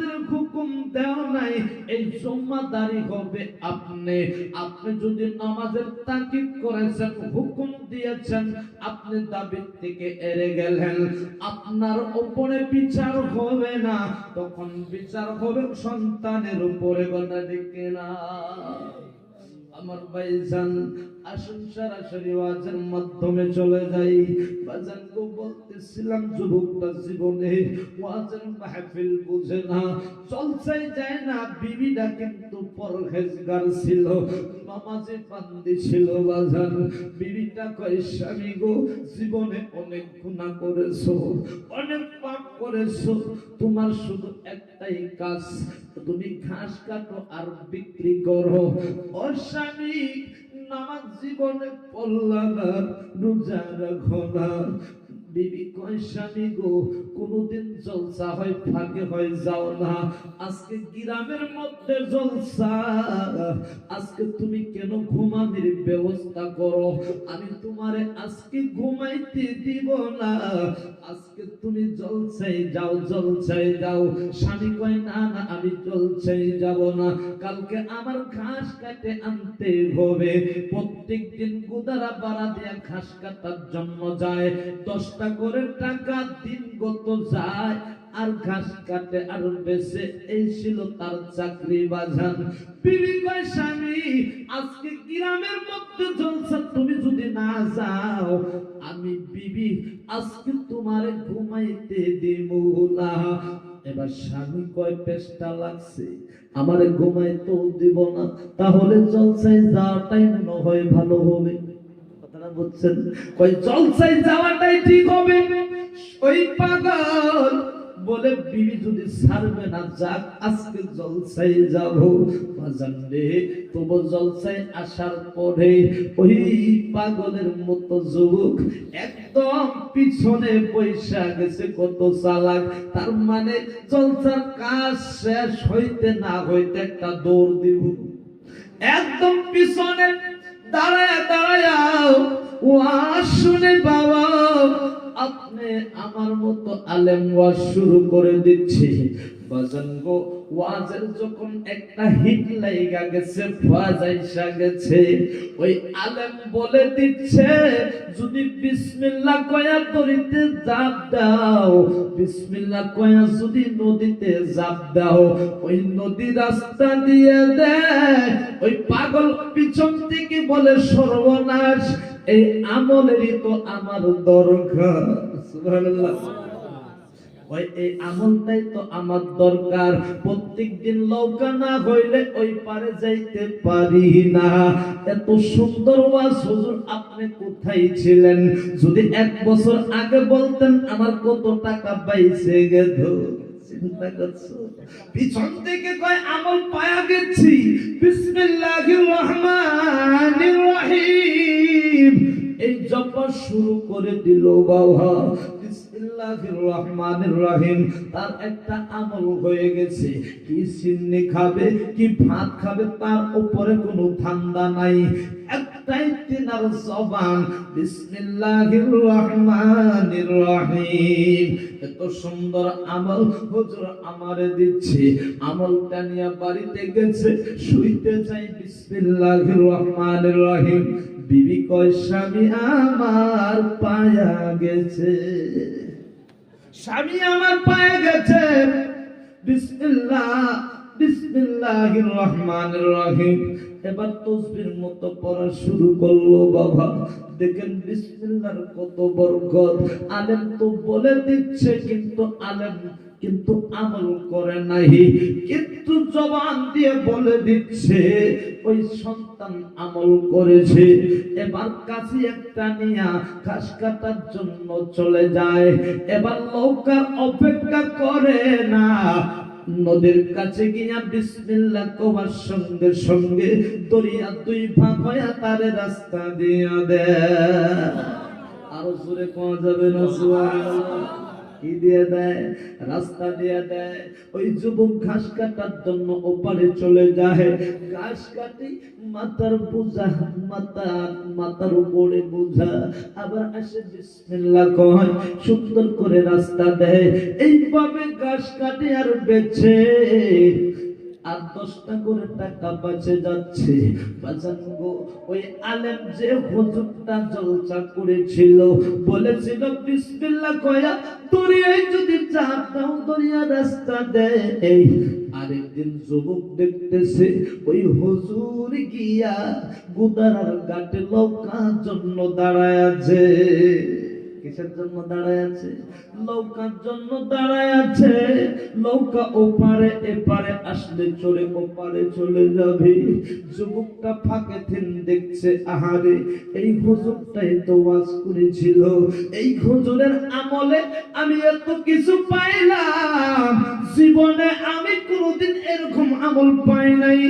তোমাদের হুকুম দেওয়া নাই, এই জম্মাদারি হবে আপনি। আপনি যদি নামাজের তাকিদ করেছেন, হুকুম দিয়েছেন, আপনি দাবির থেকে এড়ে গেলেন। আপনার উপরে বিচার হবে না, তখন বিচার হবে সন্তানের উপরে গণা দিকে না। আমার ভাইজান আসুন সরাসরি ওয়াজের মাধ্যমে চলে যাই। বাজান গো, বলতেছিলাম যুবকটা জীবনে ওয়াজের মাহফিল বুঝে না। চলছাই যায় না, বিবিটা কিন্তু পরহেজগার ছিল, নামাজে পান্দি ছিল বাজান বিবিটা কয়, স্বামী গো, জীবনে অনেক গুনাহ করেছ, অনেক করেছ? তোমার শুধু একটাই কাজ, তুমি ঘাস কাটো আর বিক্রি করো। ও নামাজ জীবনে পড়লা না, রোজা রাখো না। বিবি কয়, স্বামী গো, কোনদিন জলসা হয়, ফাঁকে হয়, যাও না। আজকে গ্রামের মধ্যে জলসা। আজকে তুমি কেন ঘুমানোর ব্যবস্থা করো? আমি তোমারে আজকে ঘুমাইতে দিব না। আজকে তুমি জলসাই যাও জলসাই যাও। স্বামী কয়, না না, আমি জলসাই যাব না। কালকে আমার ঘাস কাটে আনতে হবে। প্রত্যেক দিন গুদারা বাড়া দিয়া ঘাস কাটার জন্য যায়। দশটা করে টাকা দিন গত যায়, আর ঘাস কাটে আর বেশে এই ছিল তার চাকরি বাজান বিবি কয়, স্বামী, আজকে গ্রামের মধ্যে জলসা তুমি যদি না যাও, আমি বিবি, আজকে তোমারে ঘুমাইতে দিব না এবার স্বামী কয় পেশটা লাগছে, আমারে ঘুমাইতেও দিব না, তাহলে জলসায় যাওয়াটাই মনে হয় ভালো হবে। জলসায় যাওয়াটাই ঠিক হবে। ওই পাগল বলে, বিবি যদি ছাড়বে না, যাক, আজকে জলসাই যাব। তবু জলসায় আসার পরে ওই পাগলের মতো যুবক একদম পিছনে পয়সা গেছে, কত চালাক। তার মানে জলসার কাজ শেষ হইতে না হইতে একটা দৌড় দিব। একদম পিছনে দাঁড়ায় দাঁড়ায় ওয়াজ শুনে বাবা আপনি আমার মতো আলেম ওয়াজ শুরু করে দিচ্ছি গো যখন একটা হিট লাইগা গেছে ফাজাইসা গেছে, ওই আলেম বলে দিচ্ছে, যদি বিসমিল্লাহ কয়া জাপ দাও, বিসমিল্লাহ কয়া যদি নদীতে জাপ দাও, ওই নদী রাস্তা দিয়ে দেয় ওই পাগল পিছন থেকে বলে সর্বনাশ, এই আমলেরই তো আমার দরকার। সুবহানাল্লাহ। ওই এই তো আমার দরকার। প্রত্যেক দিন না হইলে ওই পারে যাইতে পারি না। এত সুন্দর ওয়াজ হুজুর, আপনি কোথায় ছিলেন? যদি এক বছর আগে বলতেন, আমার কত টাকা পাইছে গেল চিন্তা করছ? পিছন থেকে কয়, আমল পায়া গেছি। এই জপা শুরু করে দিল, বাবা। তার একটা আমল হয়ে গেছে। কি খাবে, কি ভাত খাবে, তার উপরে কোনো ধান্দা নাই। একটাই তিনার জবান এত সুন্দর আমল হুজুর আমারে দিচ্ছে। আমলটা নিয়ে বাড়িতে গেছে, শুইতে যাই বিসমিল্লাহির রহমানির রহিম। বিবি কয়, স্বামী, আমার পায়া গেছে। স্বামী আমার পায়ে গেছে। বিসমিল্লাহ, বিসমিল্লাহির রহমানির রহিম। এবার তসবির মতো পড়া শুরু করল বাবা। দেখেন বিসমিল্লাহর কত বরকত। আলেম তো বলে দিচ্ছে, কিন্তু আলেম কিন্তু আমল করে নাই। কিন্তু জবান দিয়ে বলে দিচ্ছে, ওই সন্তান আমল করেছে, এবার কাছে একটা নিয়া ঘাস কাটার জন্য চলে যায়। এবার নৌকার অপেক্ষা করে না। নদীর কাছে গিয়া বিসমিল্লাহ কবার সঙ্গে সঙ্গে দরিয়া দুই ভাগ হইয়া তারে রাস্তা দিয়া দেয়। আরও জোরে কোয়া যাবে না, সুবহানাল্লাহ। কি দিয়ে দেয়? রাস্তা দিয়ে দেয়। ওই যুবক ঘাস কাটার জন্য ওপারে চলে যায়। ঘাস কাটি মাথার বোঝা, মাথা, মাথার উপরে বোঝা। আবার আসে বিসমিল্লা কয়, সুন্দর করে রাস্তা দেয়। এইভাবে ঘাস কাটে আর বেছে আর দশটা করে টাকা বাঁচে যাচ্ছে। বাজান ওই আলেম যে হুজুরটা জলসা করেছিল, বলেছিল, বিসমিল্লাহ কয়া দরিয়ায় যদি চাপ দাও, দরিয়া রাস্তা দেয় আরেকদিন যুবক দেখতেছে, ওই হুজুর গিয়া গুদারার ঘাটে লৌকার জন্য দাঁড়ায় আছে। কিসের জন্য দাঁড়ায় আছে? নৌকার জন্য দাঁড়ায় আছে। নৌকা ওপারে, এপারে আসলে চলে ওপারে চলে যাবে। যুবকটা ফাঁকে থিন দেখছে, আহারে, এই হুজুরটাই তো ওয়াজ করেছিল। এই হুজুরের আমলে আমি এত কিছু পাইলাম। জীবনে আমি কোনোদিন এরকম আমল পাই নাই।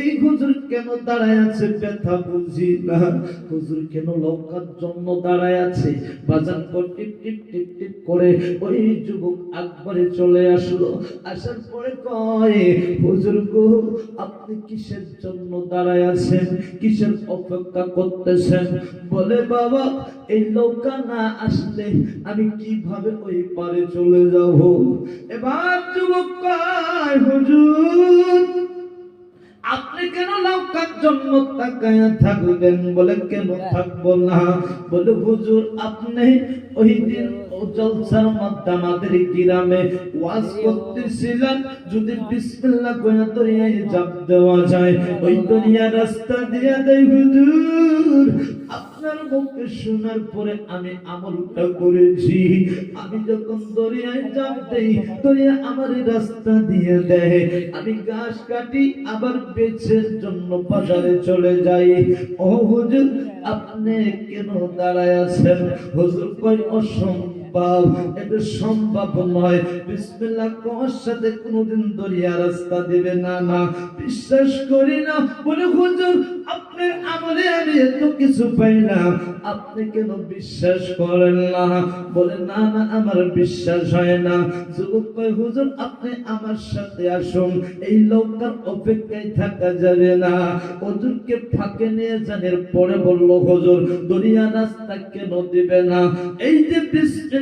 এই হুজুর কেন দাঁড়ায় আছে? ব্যথা বুঝি না। হুজুর কেন লৌকার জন্য দাঁড়ায় আছে? বাজান কর টিপ টিপ টিপ টিপ করে ওই যুবক আকবরে চলে আসলো। আসার পরে কয়, হুজুর গো, আপনি কিসের জন্য দাঁড়ায় আছেন? কিসের অপেক্ষা করতেছেন? বলে, বাবা, এই নৌকা না আসলে আমি কীভাবে ওই পারে চলে যাব? এবার যুবক কয়, হুজুর জন্য তাকায়া থাকবেন। বলে কেন থাকব না? বলে, হুজুর, আপনি ওই দিন জলসার যদি বিসমিল্লাহ কইয়া দরিয়ায় জাপ দেওয়া যায়, ওই দরিয়া রাস্তা দিয়ে দেয়, হুজুর আপনার মুখে শোনার পরে আমি আমলটা করেছি। আমি যখন দরিয়ায় জাপ দেই, দরিয়া আমার রাস্তা দিয়ে দেয়। আমি ঘাস কাটি আবার বেচের জন্য বাজারে চলে যাই। ও হুজুর, আপনি কেন দাঁড়ায় আছেন? হুজুর কই অসম্ভব বিসমিল্লাহ আমার বিশ্বাস হয় না। যুবক কয়, হুজুর, আপনি আমার সাথে আসুন। এই লোকটার অপেক্ষায় থাকা যাবে না। হুজুরকে ফাঁকে নিয়ে জানের পরে বলল, হুজুর, দরিয়া রাস্তা কেন দিবে না? এই যে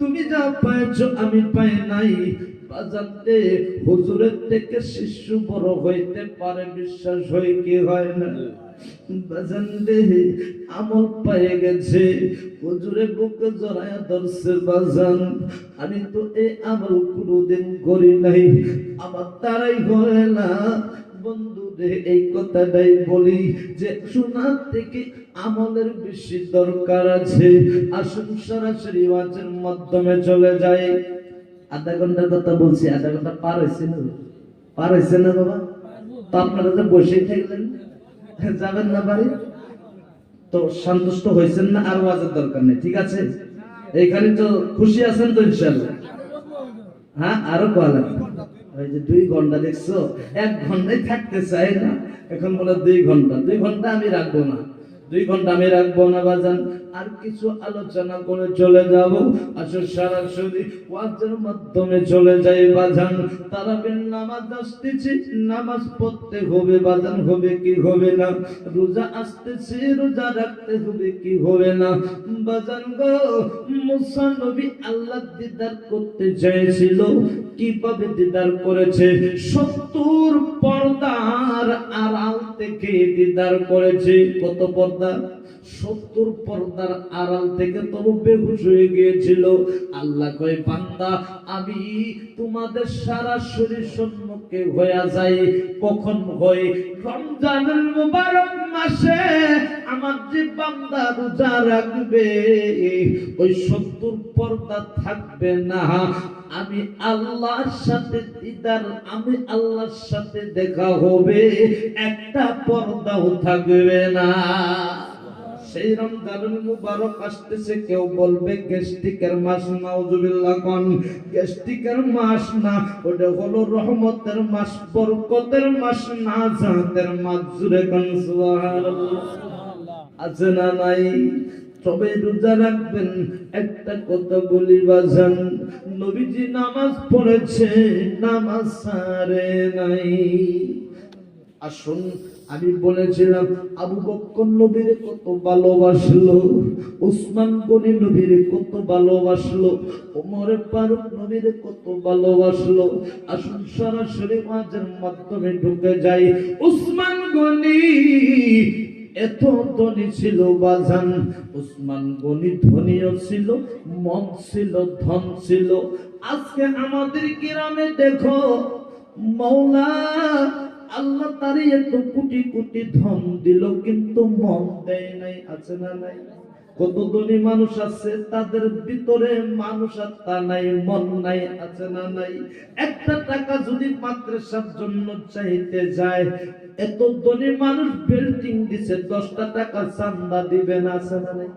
তুমি যা পাইছো আমি পাই নাই। বাজাতে হুজুরের থেকে শিশু বড় হইতে পারে, বিশ্বাস হয় কি হয় না? আমল পায়ে গেছে। হুজুরে বুকে ধরছে, বাজান, আমি তো এই আমল কোনোদিন করি নাই। আমার তারাই হয় না। বন্ধু রে এই কথাটাই বলি যে শোনার থেকে আমলের বেশি দরকার আছে। আসুন সরাসরি ওয়াজের মাধ্যমে চলে যায় আধা ঘণ্টার কথা বলছি, আধা ঘণ্টা পার হয়েছে না? পার হয়েছে না বাবা? তো আপনারা তো বসেই থাকলেন। যাবেন না বাড়ি? তো সন্তুষ্ট হয়েছেন না? আর ওয়াজের দরকার নেই, ঠিক আছে? এইখানে তো খুশি আছেন তো ইনশাল্লাহ হ্যাঁ আরও কয়া ওই যে দুই ঘণ্টা দেখছ? এক ঘন্টায় থাকতে চাই না? এখন বলে দুই ঘণ্টা। দুই ঘণ্টা আমি রাখব না। দুই ঘণ্টা আমি রাখব না বাজান আর কিছু আলোচনা করে চলে যাব। আসলে সরাসরি ওয়াজের মাধ্যমে চলে যাই বাজান। তারাবির নামাজ আসতেছে, নামাজ পড়তে হবে বাজান, হবে কি হবে না? রোজা আসতেছে, রোজা রাখতে হবে কি হবে না? বাজান গো, মুসা নবী আল্লাহ দিদার করতে চাইছিল। কীভাবে দিদার করেছে? সত্তর পর্দার আড়াল থেকে দিদার করেছে। কত পর্দা? সত্তর পর্দার আড়াল থেকে তবু বেহুশ হয়ে গিয়েছিল। আল্লাহ কয়, বান্দা, আমি তোমাদের সারা শরীর সম্মুখে হয়ে যাই। কখন হয়? রমজানের মুবারক মাসে আমার যে বান্দা রোজা রাখবে, ওই সত্তর পর্দা থাকবে না। আমি আল্লাহর সাথে দিদার, আমি আল্লাহর সাথে দেখা হবে, একটা পর্দাও থাকবে না। সেই রমজানুল মুবারক আসতেছে, কেউ বলবে গ্যাস্ট্রিকের মাস, নাউজুবিল্লাহ কোন। গ্যাস্ট্রিকের মাস না, ওটা হলো রহমতের মাস, বরকতের মাস না, জাহাতের মাস, জুড়ে কোন আছে না নাই, তবে রোজা রাখবেন, একটা কথা বলি বাজান, নবীজি নামাজ পড়েছে, নামাজ সারে নাই। আসুন আমি বলেছিলাম, আবু বক্কর নবীরে কত ভালোবাসলো, উসমান গনি নবীরে কত ভালোবাসলো, ওমরে ফারুক নবীরে কত ভালোবাসলো। আসুন সরাসরি মাঝের মাধ্যমে ঢুকে যাই। উসমান গনি এত ধনী ছিল বাজান, উসমান গনি ধনীও ছিল, মন ছিল, ধন ছিল। আজকে আমাদের গ্রামে দেখো, মৌলা আল্লাহ তারই এত কোটি কোটি ধন দিল, কিন্তু মন দেয় নাই, আছে না নাই? কত ধনী মানুষ আছে, তাদের ভিতরে মানুষ আত্মা নাই, মন নাই, আছে না নাই? একটা টাকা যদি মাদ্রাসার জন্য চাইতে যায়, এত ধনী মানুষ বিল্ডিং দিছে, দশটা টাকা চান্দা দিবেন আছে না নাই?